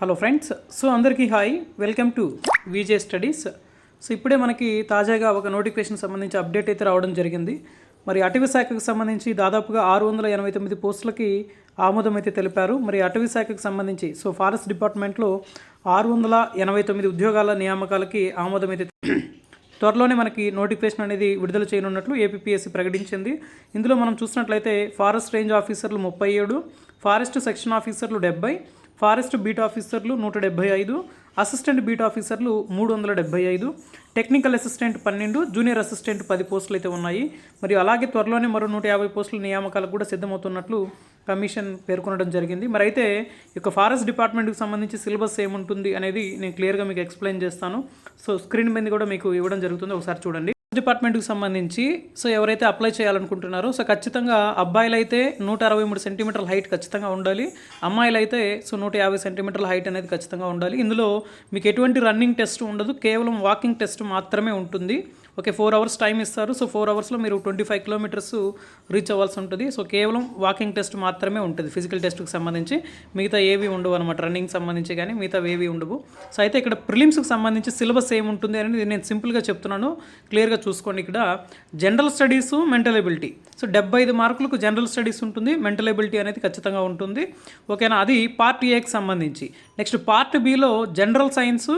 Hello friends so అందరికీ hi. Welcome to V J studies. So ఇప్పుడే మనకి తాజాగా ఒక నోటిఫికేషన్ సంబంధించి అప్డేట్ అయితే రావడం జరిగింది. మరి అటవీ శాఖకు సంబంధించి దాదాపుగా ఆరు వందల ఎనభై తొమ్మిది పోస్టులకి ఆమోదం అయితే తెలిపారు. మరి అటవీ శాఖకు సంబంధించి సో ఫారెస్ట్ డిపార్ట్మెంట్లో ఆరు వందల ఎనభై తొమ్మిది ఉద్యోగాల నియామకాలకి ఆమోదం అయితే త్వరలోనే మనకి నోటిఫికేషన్ అనేది విడుదల చేయనున్నట్లు ఏపీఎస్సీ ప్రకటించింది. ఇందులో మనం చూసినట్లయితే ఫారెస్ట్ రేంజ్ ఆఫీసర్లు ముప్పై ఏడు ఫారెస్ట్ సెక్షన్ ఆఫీసర్లు డెబ్బై ఫారెస్ట్ బీట్ ఆఫీసర్లు నూట డెబ్బై ఐదు అసిస్టెంట్ బీట్ ఆఫీసర్లు మూడు వందల డెబ్బై ఐదు టెక్నికల్ అసిస్టెంట్ పన్నెండు జూనియర్ అసిస్టెంట్ పది పోస్టులు అయితే ఉన్నాయి. మరియు అలాగే త్వరలోనే మరో నూట యాభై పోస్టుల నియామకాలకు కూడా సిద్ధమవుతున్నట్లు కమిషన్ పేర్కొనడం జరిగింది. మరి అయితే ఈ యొక్క ఫారెస్ట్ డిపార్ట్మెంట్కి సంబంధించి సిలబస్ ఏముంటుంది అనేది నేను క్లియర్గా మీకు ఎక్స్ప్లెయిన్ చేస్తాను. సో స్క్రీన్ మీద కూడా మీకు ఇవ్వడం జరుగుతుంది. ఒకసారి చూడండి. డిపార్ట్మెంట్కి సంబంధించి సో ఎవరైతే అప్లై చేయాలనుకుంటున్నారో సో ఖచ్చితంగా అబ్బాయిలు అయితే నూట అరవై మూడు సెంటీమీటర్ల హైట్ ఖచ్చితంగా ఉండాలి. అమ్మాయిలు అయితే సో నూట యాభై సెంటీమీటర్ల హైట్ అనేది ఖచ్చితంగా ఉండాలి. ఇందులో మీకు ఎటువంటి రన్నింగ్ టెస్ట్ ఉండదు. కేవలం వాకింగ్ టెస్ట్ మాత్రమే ఉంటుంది. ఓకే ఫోర్ అవర్స్ టైం ఇస్తారు. సో ఫోర్ అవర్స్లో మీరు ట్వంటీ ఫైవ్ కిలోమీటర్స్ రీచ్ అవ్వాల్సి ఉంటుంది. సో కేవలం వాకింగ్ టెస్ట్ మాత్రమే ఉంటుంది. ఫిజికల్ టెస్ట్కి సంబంధించి మిగతా ఏవి ఉండవు అనమాట రన్నింగ్ సంబంధించి కానీ మిగతా ఏవి ఉండవు. సో అయితే ఇక్కడ ప్రిలిమ్స్కి సంబంధించి సిలబస్ ఏముంటుంది అనేది నేను సింపుల్గా చెప్తున్నాను. క్లియర్గా చూసుకోండి ఇక్కడ. General studies mental ability so డెబ్బై ఐదు మార్కులకు జనరల్ స్టడీస్ ఉంటుంది. మెంటల్ ఎబిలిటీ అనేది ఖచ్చితంగా ఉంటుంది. ఓకేనా అది పార్ట్ ఏకి సంబంధించి. నెక్స్ట్ పార్ట్ బిలో జనరల్ సైన్స్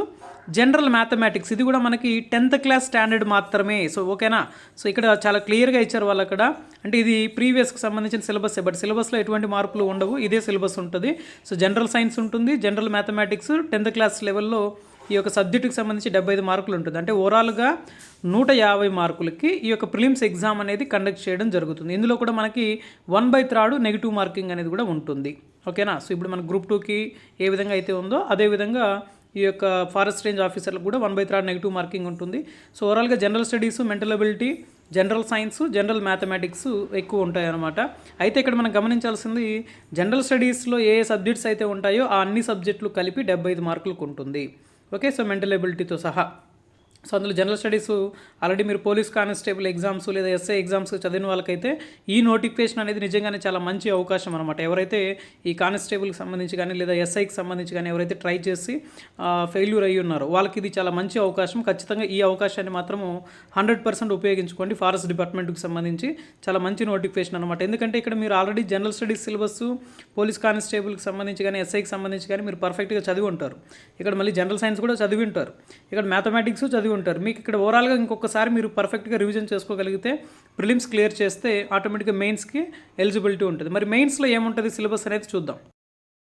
జనరల్ మ్యాథమెటిక్స్. ఇది కూడా మనకి టెన్త్ క్లాస్ స్టాండర్డ్ మాత్రమే. సో ఓకేనా? సో ఇక్కడ చాలా క్లియర్గా ఇచ్చారు వాళ్ళు అక్కడ. అంటే ఇది ప్రీవియస్కి సంబంధించిన సిలబస్ బట్ సిలబస్లో ఎటువంటి మార్పులు ఉండవు. ఇదే సిలబస్ ఉంటుంది. సో జనరల్ సైన్స్ ఉంటుంది జనరల్ మ్యాథమెటిక్స్ టెన్త్ క్లాస్ లెవెల్లో ఈ యొక్క సబ్జెక్టుకి సంబంధించి డెబ్బై ఐదు మార్కులు ఉంటుంది. అంటే ఓవరాల్గా నూట యాభై మార్కులకి ఈ యొక్క ప్రిలిమ్స్ ఎగ్జామ్ అనేది కండక్ట్ చేయడం జరుగుతుంది. ఇందులో కూడా మనకి one by three negative marking అనేది కూడా ఉంటుంది. ఓకేనా? సో ఇప్పుడు మన గ్రూప్ టూకి ఏ విధంగా అయితే ఉందో అదేవిధంగా ఈ యొక్క ఫారెస్ట్ రేంజ్ ఆఫీసర్లకు కూడా one by three negative marking ఉంటుంది. సో ఓవరాల్గా general studies mental ability general science general mathematics ఎక్కువ ఉంటాయన్నమాట. అయితే ఇక్కడ మనం గమనించాల్సింది జనరల్ స్టడీస్లో ఏ సబ్జెక్ట్స్ అయితే ఉంటాయో ఆ అన్ని సబ్జెక్టులు కలిపి డెబ్బై ఐదు మార్కులకు ఉంటుంది ఓకే సో మెంటల్ ఎబిలిటీతో సహా. సో అందులో జనరల్ స్టడీస్ ఆల్రెడీ మీరు పోలీస్ కానిస్టేబుల్ ఎగ్జామ్స్ లేదా ఎస్ఐ ఎగ్జామ్స్ చదివిన వాళ్ళకైతే ఈ నోటిఫికేషన్ అనేది నిజంగానే చాలా మంచి అవకాశం అనమాట ఎవరైతే ఈ కానిస్టేబుల్కి సంబంధించి కానీ లేదా ఎస్ఐకి సంబంధించి కానీ ఎవరైతే ట్రై చేసి ఫెయిల్యూర్ అయ్యి ఉన్నారో వాళ్ళకి ఇది చాలా మంచి అవకాశం. ఖచ్చితంగా ఈ అవకాశాన్ని మాత్రము హండ్రెడ్ పర్సెంట్ ఉపయోగించుకోండి. ఫారెస్ట్ డిపార్ట్మెంట్కి సంబంధించి చాలా మంచి నోటిఫికేషన్ అనమాట ఎందుకంటే ఇక్కడ మీరు already general studies syllabus police కానిస్టేబుల్కి సంబంధించి కానీ ఎస్ఐకి సంబంధించి కానీ మీరు పర్ఫెక్ట్గా చదివి ఉంటారు. ఇక్కడ మళ్ళీ జనరల్ సైన్స్ కూడా చదివి ఉంటారు. ఇక్కడ మ్యాథమెటిక్స్ చదివి చదివి ఉంటారు. మీకు ఇక్కడ ఓవరాల్గా ఇంకొకసారి మీరు పర్ఫెక్ట్గా రివిజన్ చేసుకోగలిగితే ప్రిలిమ్స్ క్లియర్ చేస్తే ఆటోమేటిక్గా మెయిన్స్కి ఎలిజిబిలిటీ ఉంటుంది. మరి మెయిన్స్లో ఏముంటుంది? సిలబస్ అనేది చూద్దాం.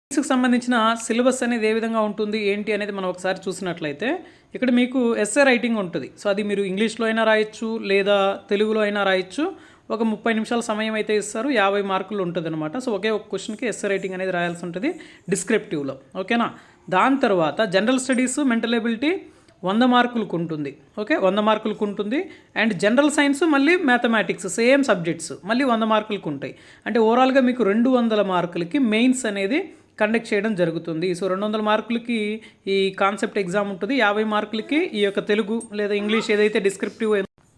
మెయిన్స్కి సంబంధించిన సిలబస్ అనేది ఏ విధంగా ఉంటుంది? ఏంటి అనేది మనం ఒకసారి చూసినట్లయితే ఇక్కడ మీకు ఎస్ఏ రైటింగ్ ఉంటుంది. సో అది మీరు ఇంగ్లీష్లో అయినా రాయొచ్చు లేదా తెలుగులో అయినా రాయొచ్చు. ఒక ముప్పై నిమిషాల సమయం అయితే ఇస్తారు. యాభై మార్కులు ఉంటుంది అనమాట సో ఒకే ఒక క్వశ్చన్కి ఎస్ఏ రైటింగ్ అనేది రాయాల్సి ఉంటుంది. డిస్క్రిప్టివ్లో ఓకేనా? దాని తర్వాత జనరల్ స్టడీస్ మెంటల్ ఎబిలిటీ వంద మార్కులకు ఉంటుంది ఓకే? వంద మార్కులకు ఉంటుంది అండ్ జనరల్ సైన్స్ మళ్ళీ మ్యాథమెటిక్స్ సేమ్ సబ్జెక్ట్స్ మళ్ళీ వంద మార్కులకు ఉంటాయి అంటే ఓవరాల్గా మీకు రెండు వందల మార్కులకి మెయిన్స్ అనేది కండక్ట్ చేయడం జరుగుతుంది. సో రెండు వందల మార్కులకి ఈ కాన్సెప్ట్ ఎగ్జామ్ ఉంటుంది. యాభై మార్కులకి ఈ యొక్క తెలుగు లేదా ఇంగ్లీష్ ఏదైతే డిస్క్రిప్టివ్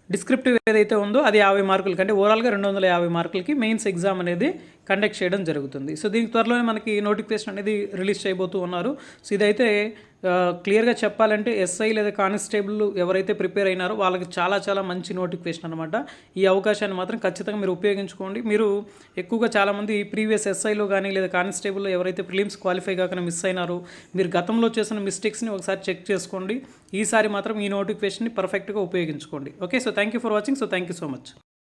డిస్క్రిప్టివ్ ఏదైతే ఉందో అది యాభై మార్కులకి. అంటే ఓవరాల్గా రెండు వందల యాభై మార్కులకి మెయిన్స్ ఎగ్జామ్ అనేది కండక్ట్ చేయడం జరుగుతుంది. సో దీనికి త్వరలోనే మనకి నోటిఫికేషన్ అనేది రిలీజ్ చేయబోతూ ఉన్నారు. సో ఇదైతే క్లియర్గా చెప్పాలంటే ఎస్ఐ లేదా కానిస్టేబుల్ ఎవరైతే ప్రిపేర్ అయినారో వాళ్ళకి చాలా చాలా మంచి నోటిఫికేషన్ అనమాట ఈ అవకాశాన్ని మాత్రం ఖచ్చితంగా మీరు ఉపయోగించుకోండి. మీరు ఎక్కువగా చాలామంది ప్రీవియస్ ఎస్ఐలో కానీ లేదా కానిస్టేబుల్లో ఎవరైతే ప్రిలిమ్స్ క్వాలిఫై కాకుండా మిస్ అయినారో మీరు గతంలో చేసిన మిస్టేక్స్ని ఒకసారి చెక్ చేసుకోండి. ఈసారి మాత్రం ఈ నోటిఫికేషన్ని పర్ఫెక్ట్గా ఉపయోగించుకోండి. Okay so thank you for watching so thank you so much